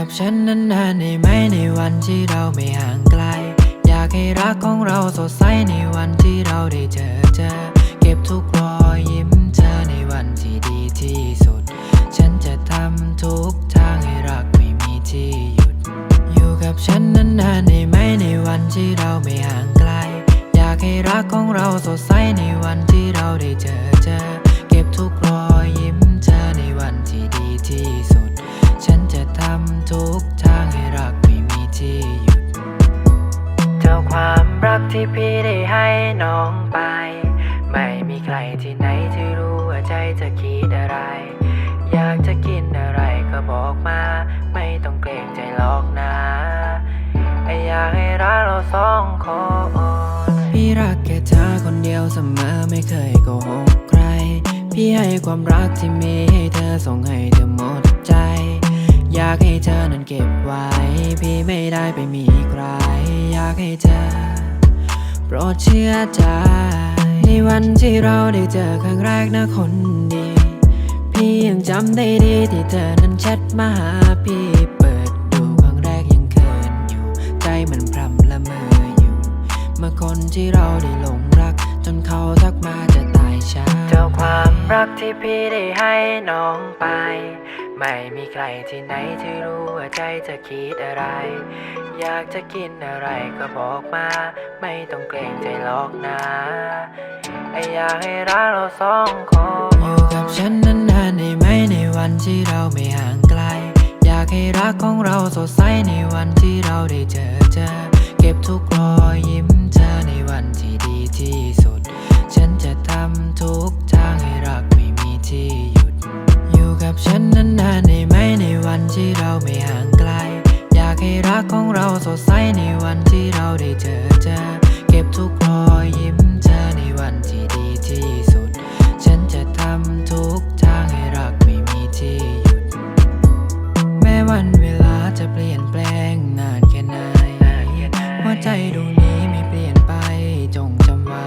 กับฉันนานๆได้ไหมในวันที่เราไม่ห่างไกล อยากให้รักของเราสดใสในวันที่เราได้เจอเจอ เก็บทุกรอยยิ้มเธอในวันที่ดีที่สุด ฉันจะทำทุกทางให้รักไม่มีที่หยุด อยู่กับฉันนานๆได้ไหมในวันที่เราไม่ห่างไกล อยากให้รักของเราสดใสในวันที่เราได้เจอ กที่พี่ได้ให้น้องไป ไม่มีใครที่ไหนที่รู้ว่าใจจะคิดอะไร อยากจะกินอะไรก็บอกมา ไม่ต้องเกรงใจหรอกนะอยากให้รักเราสองคนพี่รักแค่เธอคนเดียวเสมอไม่เคยโกหกใคร พี่ให้ความรักที่มีให้เธอส่งให้เธอหมดใจ อยากให้เธอนั้นเก็บไว้ พี่ไม่ได้ไปมีใคร อยากให้เธอ โปรดเชื่อใจ ในวันที่เราได้เจอครั้งแรกนะคนดี พี่ยังจำได้ดีที่เธอนั้นแชทมาหาพี่เปิดดูครั้งแรกยังเขินอยู่ ใจมันพรำละเมออยู่ เมื่อคนที่เราได้หลงรัก จนเขาทักมาจะตายช้าเจ้าความรักที่พี่ได้ให้น้องไป ไม่มีใครที่ไหนที่รู้ว่าใจจะคิดอะไร อยากจะกินอะไรก็บอกมา ไม่ต้องเกรงใจหรอกนะอยากให้รักเราสองคนอยู่กับฉันนานๆได้ไหมในวันที่เราไม่ห่างไกล อยากให้รักของเราสดใสในวันที่เราได้เจอเจอ เก็บทุกรอยยิ้มเธอในวันที่ดีที่สุด ฉันจะทำทุก เราไม่ห่างไกล อยากให้รักของเราสดใสในวันที่เราได้เจอเจอ เก็บทุกรอยยิ้มเธอในวันที่ดีที่สุด ฉันจะทำทุกทางให้รักไม่มีที่หยุด แม้วันเวลาจะเปลี่ยนแปลงนานแค่ไหนหัวใจดวงนี้ไม่เปลี่ยนไปจงจำไว้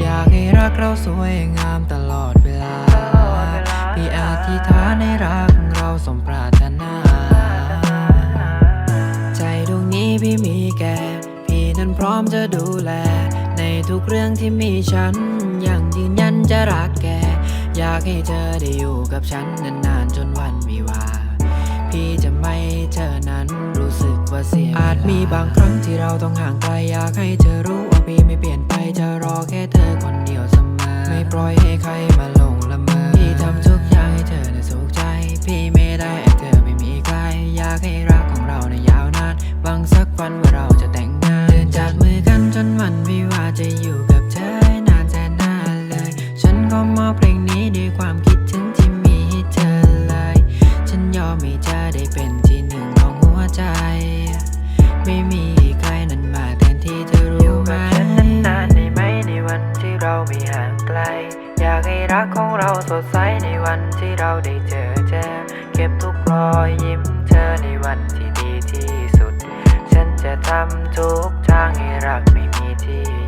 อยากให้รักเราสวยงามตลอดเวลา พี่อธิษฐานให้รักเราสมปรารถนา ใจดวงนี้พี่มีแก่พี่นั้นพร้อมจะดูแล ในทุกเรื่องที่มีฉันยังยืนยันจะรักแก อยากให้เธอได้อยู่กับฉันนานๆจนวันวิวา พี่จะไม่เธอนั้นรู้สึกว่าเสียอาจมีบางครั้งที่เราต้องห่างไกลอยากให้เธอรู้ว่าพี่ไม่เปลี่ยนไปจะรอแค่เธอคนเดียวเสมอไม่ปล่อยให้ใคร กวันว่าเราจะแต่งงานเดินจากมือกันจนวันวิวาห์จะอยู่กับเธอนานแสนนานเลย ฉันก็มอบเพลงนี้ด้วยความคิดถึงที่มีให้เธอเลย ฉันยอมให้เธอได้เป็นที่หนึ่งของหัวใจ ไม่มีใครนั้นมาแทนที่เธอรู้ไหมนานได้ไหมในวันที่เราไม่ห่างไกล อยากให้รักของเราสดใสในวันที่เราได้เจอเจอเก็บทุกรอยยิ้มเธอในวันที่ดีที่สุดฉัน จะทำทุกทางให้รักไม่มีที่